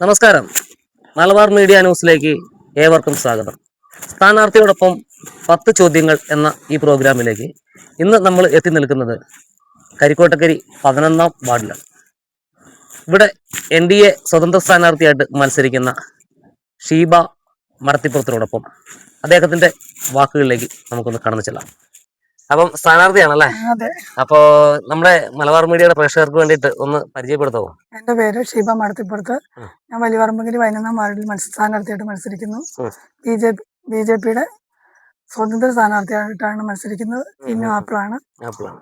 നമസ്കാരം. മലബാർ മീഡിയ ന്യൂസിലേക്ക് ഏവർക്കും സ്വാഗതം. സ്ഥാനാർത്ഥിയോടൊപ്പം പത്ത് ചോദ്യങ്ങൾ എന്ന ഈ പ്രോഗ്രാമിലേക്ക് ഇന്ന് നമ്മൾ എത്തി നിൽക്കുന്നത് കരിക്കോട്ടക്കരി പതിനൊന്നാം വാർഡിലാണ്. ഇവിടെ എൻ ഡി എ സ്വതന്ത്ര സ്ഥാനാർത്ഥിയായിട്ട് മത്സരിക്കുന്ന ഷീബ മരത്തിപ്പുറത്തിനോടൊപ്പം അദ്ദേഹത്തിന്റെ വാക്കുകളിലേക്ക് നമുക്കൊന്ന് കടന്നു ചെല്ലാം. അപ്പം സ്ഥാനാർത്ഥിയാണല്ലേ? അപ്പോ നമ്മുടെ മലബാർ മീഡിയയുടെ പ്രേക്ഷകർക്ക് വേണ്ടിയിട്ട് ഒന്ന് പരിചയപ്പെടുത്താവോ എന്റെ പേര് ഷീബ മടത്തിപ്പുറത്ത്. ഞാൻ വലിയവർമ്മഗിരി പതിനൊന്നാം വാർഡിൽ സ്ഥാനാർത്ഥിയായിട്ട് മത്സരിക്കുന്നു. B J P B J പിയുടെ സ്വതന്ത്ര സ്ഥാനാർത്ഥിയായിട്ടാണ് മത്സരിക്കുന്നത്. ഇന്നും ആപ്പിളാണ് ആപ്പിളാണ്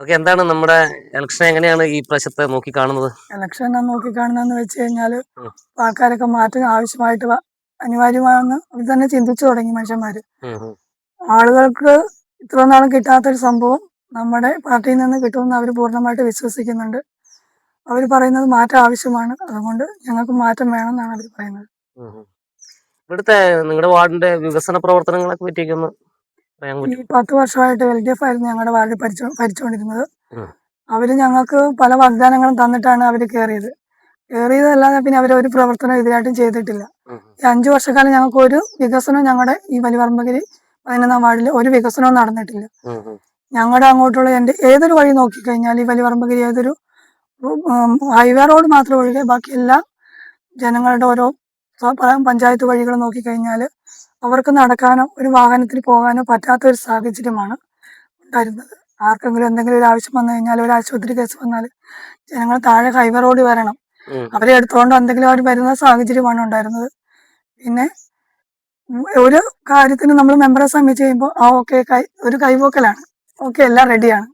ഓക്കെ എന്താണ് നമ്മുടെ ഇലക്ഷൻ എങ്ങനെയാണ് ഈ പ്രശ്നത്തെ നോക്കി കാണുന്നത് ഇലക്ഷൻ നോക്കി കാണുന്നതെന്ന് വെച്ച് കഴിഞ്ഞാൽ ഉം. ആൾക്കാരൊക്കെ മാറ്റം ആവശ്യമായിട്ട് അനിവാര്യമാണെന്ന് അവർ തന്നെ ചിന്തിച്ചു തുടങ്ങി മനുഷ്യന്മാര്. ആളുകൾക്ക് ഇത്ര നാളും കിട്ടാത്തൊരു സംഭവം നമ്മുടെ പാർട്ടിയിൽ നിന്ന് കിട്ടുമെന്ന് അവർ പൂർണമായിട്ട് വിശ്വസിക്കുന്നുണ്ട്. അവർ പറയുന്നത് മാറ്റം ആവശ്യമാണ്. അതുകൊണ്ട് ഞങ്ങൾക്ക് മാറ്റം വേണമെന്നാണ് അവർ പറയുന്നത്. ഇവിടുത്തെ നിങ്ങളുടെ വാർഡിന്റെ വികസന പ്രവർത്തനങ്ങളൊക്കെ പറ്റിയൊക്കെ ഒന്ന് ഈ പത്ത് വർഷമായിട്ട് എൽ ഡി എഫ് ആയിരുന്നു ഞങ്ങളുടെ വാർഡിൽ ഭരിച്ചു ഭരിച്ചുകൊണ്ടിരുന്നത് അവർ ഞങ്ങൾക്ക് പല വാഗ്ദാനങ്ങളും തന്നിട്ടാണ് അവർ കയറിയത് കയറിയതല്ലാതെ പിന്നെ അവർ ഒരു പ്രവർത്തനം ഇതിനായിട്ടും ചെയ്തിട്ടില്ല. ഈ അഞ്ചു വർഷക്കാലം ഞങ്ങൾക്ക് ഒരു വികസനം ഞങ്ങളുടെ ഈ വലിവർമ്മഗിരി പതിനൊന്നാം വാർഡിൽ ഒരു വികസനവും നടന്നിട്ടില്ല. ഞങ്ങളുടെ അങ്ങോട്ടുള്ള എന്റെ ഏതൊരു വഴി നോക്കിക്കഴിഞ്ഞാൽ ഈ വലിയപറമ്പഗിരി ഏതൊരു ഹൈവേ റോഡ് മാത്രം ഒഴികെ ബാക്കി എല്ലാ ജനങ്ങളുടെ ഓരോ പഞ്ചായത്ത് വഴികൾ നോക്കിക്കഴിഞ്ഞാൽ അവർക്ക് നടക്കാനോ ഒരു വാഹനത്തിൽ പോകാനോ പറ്റാത്ത ഒരു സാഹചര്യമാണ് ഉണ്ടായിരുന്നത്. ആർക്കെങ്കിലും എന്തെങ്കിലും ഒരു ആവശ്യം വന്നു കഴിഞ്ഞാൽ ഒരു ആശുപത്രി കേസ് വന്നാൽ ജനങ്ങൾ താഴെ ഹൈവേ റോഡ് വരണം. അവരെ എടുത്തുകൊണ്ട് എന്തെങ്കിലും അവർ വരുന്ന സാഹചര്യമാണ് ഉണ്ടായിരുന്നത്. പിന്നെ ഒരു കാര്യത്തിന് നമ്മൾ മെമ്പറെ സമീപിച്ച് കഴിയുമ്പോൾ ആ ഓക്കെ ഒരു കൈപോക്കലാണ് ഓക്കെ എല്ലാം റെഡിയാണ്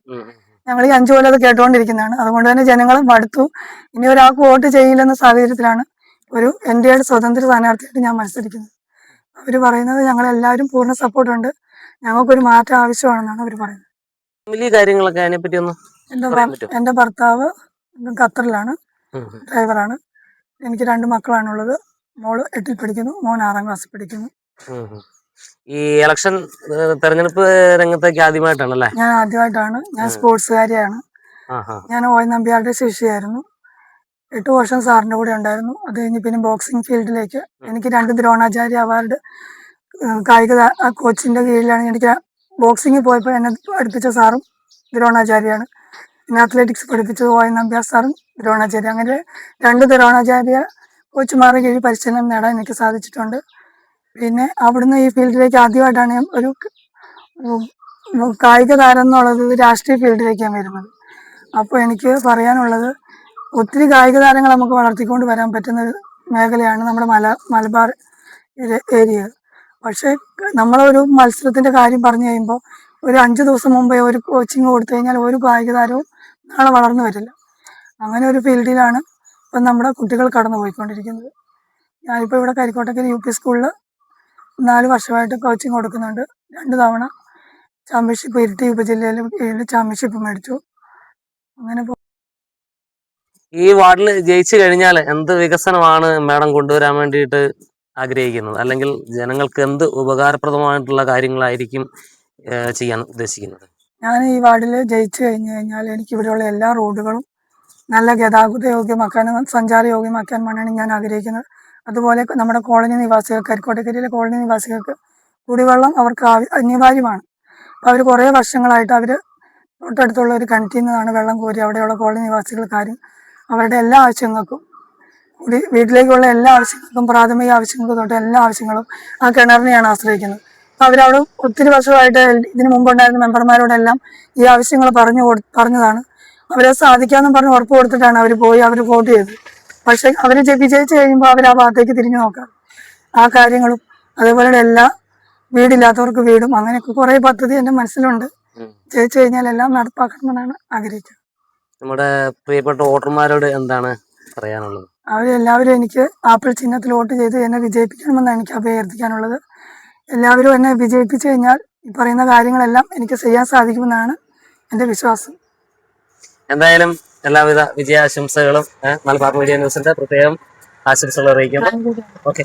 ഞങ്ങൾ ഈ അഞ്ചു കൊല്ലം അത് കേട്ടുകൊണ്ടിരിക്കുന്നതാണ് അതുകൊണ്ട് തന്നെ ജനങ്ങൾ മടുത്തു. ഇനി ഒരാൾക്ക് വോട്ട് ചെയ്യില്ലെന്ന സാഹചര്യത്തിലാണ് ഒരു എൻ ഡി എയുടെ സ്വതന്ത്ര സ്ഥാനാർത്ഥിയായിട്ട് ഞാൻ മത്സരിക്കുന്നത്. അവർ പറയുന്നത് ഞങ്ങൾ എല്ലാവരും പൂർണ സപ്പോർട്ടുണ്ട് ഞങ്ങൾക്കൊരു മാറ്റം ആവശ്യമാണെന്നാണ് അവർ പറയുന്നത്. ഫാമിലി കാര്യങ്ങളൊക്കെ അതിനെ പറ്റി ഒന്ന് എന്റെ ഭർത്താവ് ഖത്തറിലാണ്. ഡ്രൈവറാണ് എനിക്ക് രണ്ട് മക്കളാണുള്ളത്. മോൾ എട്ടിൽ പഠിക്കുന്നു മോൻ ആറാം ക്ലാസ്സിൽ പഠിക്കുന്നു. ഈ ഇലക്ഷൻ തെരഞ്ഞെടുപ്പ് രംഗത്തേക്ക് ആദ്യമായിട്ടാണല്ലേ? ഞാൻ ആദ്യമായിട്ടാണ്. ഞാൻ. സ്പോർട്സുകാരിയാണ് ഞാൻ ഓ നമ്പ്യാരുടെ ശിഷ്യയായിരുന്നു. എട്ട് വർഷം സാറിന്റെ കൂടെ ഉണ്ടായിരുന്നു. അത് കഴിഞ്ഞ് പിന്നെ ബോക്സിംഗ് ഫീൽഡിലേക്ക്. എനിക്ക് രണ്ട് ദ്രോണാചാര്യ അവാർഡ് കായിക കോച്ചിന്റെ കീഴിലാണ് എനിക്ക് ബോക്സിംഗ് പോയപ്പോൾ എന്നെ പഠിപ്പിച്ച സാറും ദ്രോണാചാര്യാണ്. പിന്നെ അത്ലറ്റിക്സ് പഠിപ്പിച്ചത് ഓ നമ്പ്യാർ സാറും ദ്രോണാചാര്യ. അങ്ങനെ രണ്ട് ദ്രോണാചാര്യ കോച്ചുമാരുടെ കീഴിൽ പരിശീലനം നേടാൻ എനിക്ക് സാധിച്ചിട്ടുണ്ട്. പിന്നെ അവിടുന്ന് ഈ ഫീൽഡിലേക്ക് ആദ്യമായിട്ടാണ് ഞാൻ ഒരു കായിക താരം എന്നുള്ളത് രാഷ്ട്രീയ ഫീൽഡിലേക്കാണ് വരുന്നത്. അപ്പോൾ എനിക്ക് പറയാനുള്ളത് ഒത്തിരി കായിക താരങ്ങൾ നമുക്ക് വളർത്തിക്കൊണ്ട് വരാൻ പറ്റുന്ന മേഖലയാണ് നമ്മുടെ മല മലബാർ ഏരിയ. പക്ഷേ നമ്മളൊരു മത്സരത്തിന്റെ കാര്യം പറഞ്ഞു കഴിയുമ്പോൾ ഒരു അഞ്ച് ദിവസം മുമ്പേ ഒരു കോച്ചിങ് കൊടുത്തു കഴിഞ്ഞാൽ ഒരു കായിക താരവും നാളെ വളർന്നു വരില്ല. അങ്ങനെ ഒരു ഫീൽഡിലാണ് ഇപ്പം നമ്മുടെ കുട്ടികൾ കടന്നു പോയിക്കൊണ്ടിരിക്കുന്നത് ഞാനിപ്പോൾ ഇവിടെ കരിക്കോട്ടക്കൽ യു പി സ്കൂളിൽ നാല് വർഷമായിട്ട് കോച്ചിങ് കൊടുക്കുന്നുണ്ട്. രണ്ട് തവണ ചാമ്പ്യൻഷിപ്പ് ഇരിട്ടി ഉപജില്ലയിൽ ചാമ്പ്യൻഷിപ്പ് മേടിച്ചു. അങ്ങനെ ഈ വാർഡിൽ ജയിച്ചു കഴിഞ്ഞാൽ എന്ത് വികസനമാണ് മാഡം കൊണ്ടുവരാൻ വേണ്ടിയിട്ട് ആഗ്രഹിക്കുന്നത്? അല്ലെങ്കിൽ ജനങ്ങൾക്ക് എന്ത് ഉപകാരപ്രദമായിട്ടുള്ള കാര്യങ്ങളായിരിക്കും ചെയ്യാൻ ഉദ്ദേശിക്കുന്നത്? ഞാൻ ഈ വാർഡിൽ ജയിച്ചു കഴിഞ്ഞു കഴിഞ്ഞാൽ എനിക്ക് ഇവിടെയുള്ള എല്ലാ റോഡുകളും നല്ല ഗതാഗത യോഗ്യമാക്കാനും സഞ്ചാര യോഗ്യമാക്കാനുമാണ് ഞാൻ ആഗ്രഹിക്കുന്നത്. അതുപോലെ നമ്മുടെ കോളനി നിവാസികൾക്ക് കരിക്കോട്ടക്കരിയിലെ കോളനി നിവാസികൾക്ക് കുടിവെള്ളം അവർക്ക് അനിവാര്യമാണ്. അപ്പോൾ അവർ കുറേ വർഷങ്ങളായിട്ട് അവർ തൊട്ടടുത്തുള്ള ഒരു കിണറ്റിൽ നിന്നാണ് വെള്ളം കോരി അവിടെയുള്ള കോളനി നിവാസികൾക്കാരും അവരുടെ എല്ലാ ആവശ്യങ്ങൾക്കും കുടി വീട്ടിലേക്കുള്ള എല്ലാ ആവശ്യങ്ങൾക്കും പ്രാഥമിക ആവശ്യങ്ങൾക്കും തൊട്ട് എല്ലാ ആവശ്യങ്ങളും ആ കിണറിനെയാണ് ആശ്രയിക്കുന്നത്. അപ്പോൾ അവരവിടെ ഒത്തിരി വർഷമായിട്ട് ഇതിനു മുമ്പുണ്ടായിരുന്ന മെമ്പർമാരോടെല്ലാം ഈ ആവശ്യങ്ങൾ പറഞ്ഞു കൊടു പറഞ്ഞതാണ്. അവരെ സാധിക്കാമെന്ന് പറഞ്ഞ് ഉറപ്പ് കൊടുത്തിട്ടാണ് അവർ പോയി അവർ വോട്ട് ചെയ്തത്. പക്ഷേ അവർ വിജയിച്ച് കഴിയുമ്പോൾ അവർ ആ ഭാഗത്തേക്ക് തിരിഞ്ഞു നോക്കാം. ആ കാര്യങ്ങളും അതേപോലെ എല്ലാ വീടില്ലാത്തവർക്ക് വീടും അങ്ങനെയൊക്കെ കുറേ പദ്ധതി എന്റെ മനസ്സിലുണ്ട്. ജയിച്ചു കഴിഞ്ഞാൽ എല്ലാം നടപ്പാക്കണമെന്നാണ് ആഗ്രഹിക്കുന്നത് നമ്മുടെ പ്രിയപ്പെട്ട വോട്ടർമാരോട് എന്താണ് പറയാനുള്ളത്? അവരെല്ലാവരും എനിക്ക് ആപ്പിൾ ചിഹ്നത്തിൽ വോട്ട് ചെയ്ത് എന്നെ വിജയിപ്പിക്കണമെന്നാണ് എനിക്ക് അഭ്യർത്ഥിക്കാനുള്ളത്. എല്ലാവരും എന്നെ വിജയിപ്പിച്ചു കഴിഞ്ഞാൽ ഈ പറയുന്ന കാര്യങ്ങളെല്ലാം എനിക്ക് ചെയ്യാൻ സാധിക്കുമെന്നാണ് എന്റെ വിശ്വാസം. എന്തായാലും എല്ലാവിധ വിജയാശംസകളും മലബാർ മീഡിയ ന്യൂസിന്റെ പ്രത്യേകം ആശംസകൾ അറിയിക്കുന്നു. ഓക്കെ.